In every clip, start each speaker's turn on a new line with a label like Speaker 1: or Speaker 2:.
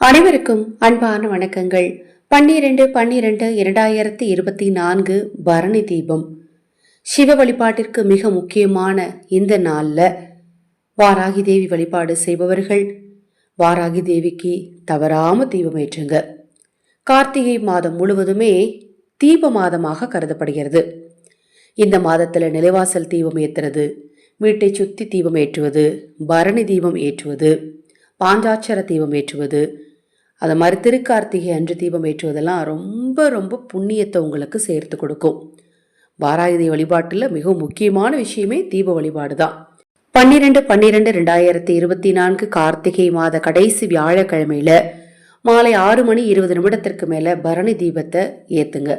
Speaker 1: அனைவருக்கும் அன்பான வணக்கங்கள். பன்னிரண்டு பன்னிரெண்டு இரண்டாயிரத்தி இருபத்தி நான்கு பரணி தீபம். சிவ வழிபாட்டிற்கு மிக முக்கியமான இந்த நாளில் வாராகி தேவி வழிபாடு செய்பவர்கள் வாராகி தேவிக்கு தவறாம தீபம் ஏற்றுங்க. கார்த்திகை மாதம் முழுவதுமே தீப மாதமாக கருதப்படுகிறது. இந்த மாதத்தில் நிலைவாசல் தீபம் ஏற்றுறது வீட்டை சுற்றி தீபம் ஏற்றுவது பரணி தீபம் ஏற்றுவது பாஞ்சாட்சர தீபம் ஏற்றுவது அது மாதிரி திருக்கார்த்திகை அன்று தீபம் ஏற்றுவதெல்லாம் ரொம்ப ரொம்ப புண்ணியத்தை உங்களுக்கு சேர்த்து கொடுக்கும். வாராயுதி வழிபாட்டில் மிகவும் முக்கியமான விஷயமே தீப வழிபாடு தான். பன்னிரெண்டு பன்னிரெண்டு ரெண்டாயிரத்தி இருபத்தி நான்கு கார்த்திகை மாத கடைசி வியாழக்கிழமையில மாலை ஆறு மணி இருபது நிமிடத்திற்கு மேலே பரணி தீபத்தை ஏற்றுங்க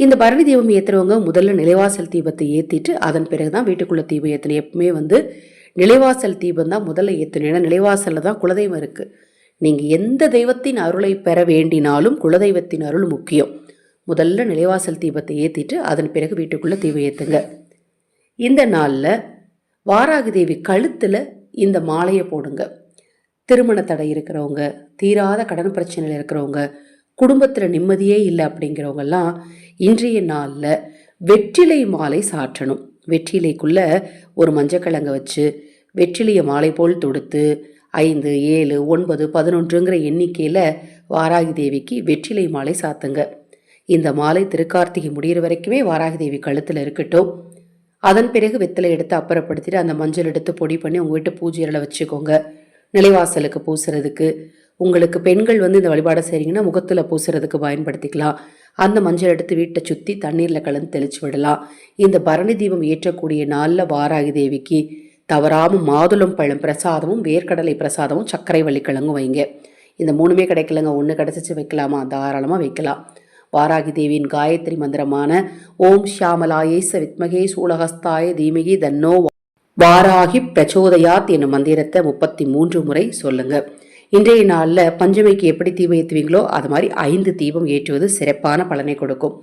Speaker 1: இந்த பரணி தீபம் ஏற்றுறவங்க முதல்ல நிலைவாசல் தீபத்தை ஏற்றிட்டு அதன் பிறகு தான் வீட்டுக்குள்ளே தீபம் ஏற்றணும் எப்பவுமே வந்து நிலைவாசல் தீபம் தான் முதல்ல ஏற்றணும் ஏன்னா நிலைவாசலில் தான் குலதெய்வம் இருக்குது நீங்கள் எந்த தெய்வத்தின் அருளை பெற வேண்டினாலும் குலதெய்வத்தின் அருள் முக்கியம். முதல்ல நிலைவாசல் தீபத்தை ஏற்றிட்டு அதன் பிறகு வீட்டுக்குள்ளே தீபம் ஏற்றுங்க இந்த நாளில் வாராகி தேவி கழுத்தில் இந்த மாலையை போடுங்க. திருமண தடை இருக்கிறவங்க தீராத கடன் பிரச்சனையில் இருக்கிறவங்க குடும்பத்தில் நிம்மதியே இல்லை அப்படிங்கிறவங்கெல்லாம் இன்றைய நாளில் வெற்றிலை மாலை சாற்றணும். வெற்றிலைக்குள்ளே ஒரு மஞ்சக்கிழங்க வச்சு வெற்றிலையை மாலை போல் தொடுத்து ஐந்து ஏழு ஒன்பது பதினொன்றுங்கிற எண்ணிக்கையில் வாராகி தேவிக்கு வெற்றிலை மாலை சாத்துங்க. இந்த மாலை திருக்கார்த்திகை முடிகிற வரைக்குமே வாராகி தேவி கழுத்தில் இருக்கட்டும். அதன் பிறகு வெத்தலை எடுத்து அப்புறப்படுத்திட்டு அந்த மஞ்சள் எடுத்து பொடி பண்ணி உங்கள் வீட்டு பூஜையில் வச்சுக்கோங்க. நிலைவாசலுக்கு பூசுறதுக்கு. உங்களுக்கு பெண்கள் வந்து இந்த வழிபாடை செய்கிறீங்கன்னா முகத்தில் பூசுறதுக்கு பயன்படுத்திக்கலாம். அந்த மஞ்சள் எடுத்து வீட்டை சுற்றி தண்ணீரில் கலந்து தெளிச்சு விடலாம். இந்த பரணி தீபம் ஏற்றக்கூடிய நாளில் வாராகி தேவிக்கு தவறாமல் மாதுளம் பழம் பிரசாதமும் வேர்க்கடலை பிரசாதமும் சர்க்கரை வள்ளிக்கிழங்கும் வைங்க. இந்த மூணுமே கிடைக்கலங்க. ஒன்று கிடச்சிச்சு வைக்கலாமா? தாராளமாக வைக்கலாம். வாராகி தேவியின் காயத்ரி மந்திரமான ஓம் ஷியாமலாயை வித்மகே சூலகஸ்தாய தீமகி தன்னோ வாராகி பிரச்சோதயாத் என்னும் மந்திரத்தை முப்பத்தி மூன்று முறை சொல்லுங்க. இன்றைய நாளில் பஞ்சமைக்கு எப்படி தீபம் ஏற்றுவீங்களோ அது மாதிரி ஐந்து தீபம் ஏற்றுவது சிறப்பான பலனை கொடுக்கும்.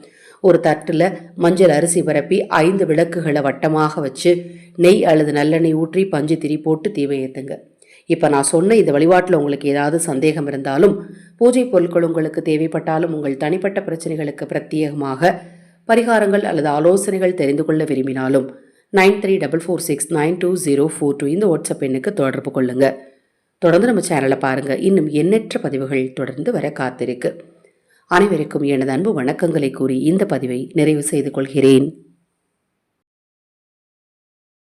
Speaker 1: ஒரு தட்டில் மஞ்சள் அரிசி பரப்பி ஐந்து விளக்குகளை வட்டமாக வச்சு நெய் அல்லது நல்லெண்ணெய் ஊற்றி பஞ்சு திரி போட்டு தீவை ஏற்றுங்க இப்போ நான் சொன்ன இந்த வழிபாட்டில் உங்களுக்கு ஏதாவது சந்தேகம் இருந்தாலும் பூஜை பொருட்கள் உங்களுக்கு தேவைப்பட்டாலும் உங்கள் தனிப்பட்ட பிரச்சனைகளுக்கு பிரத்யேகமாக பரிகாரங்கள் அல்லது ஆலோசனைகள் தெரிந்து கொள்ள விரும்பினாலும் nine three double four six nine two zero four two இந்த வாட்ஸ்அப் எண்ணுக்கு தொடர்பு கொள்ளுங்கள் தொடர்ந்து நம்ம சேனலை பாருங்கள் இன்னும் எண்ணற்ற பதிவுகள் தொடர்ந்து வர காத்திருக்கு. அனைவருக்கும் எனது அன்பு வணக்கங்களை கூறி இந்த பதிவை நிறைவு செய்து கொள்கிறேன்.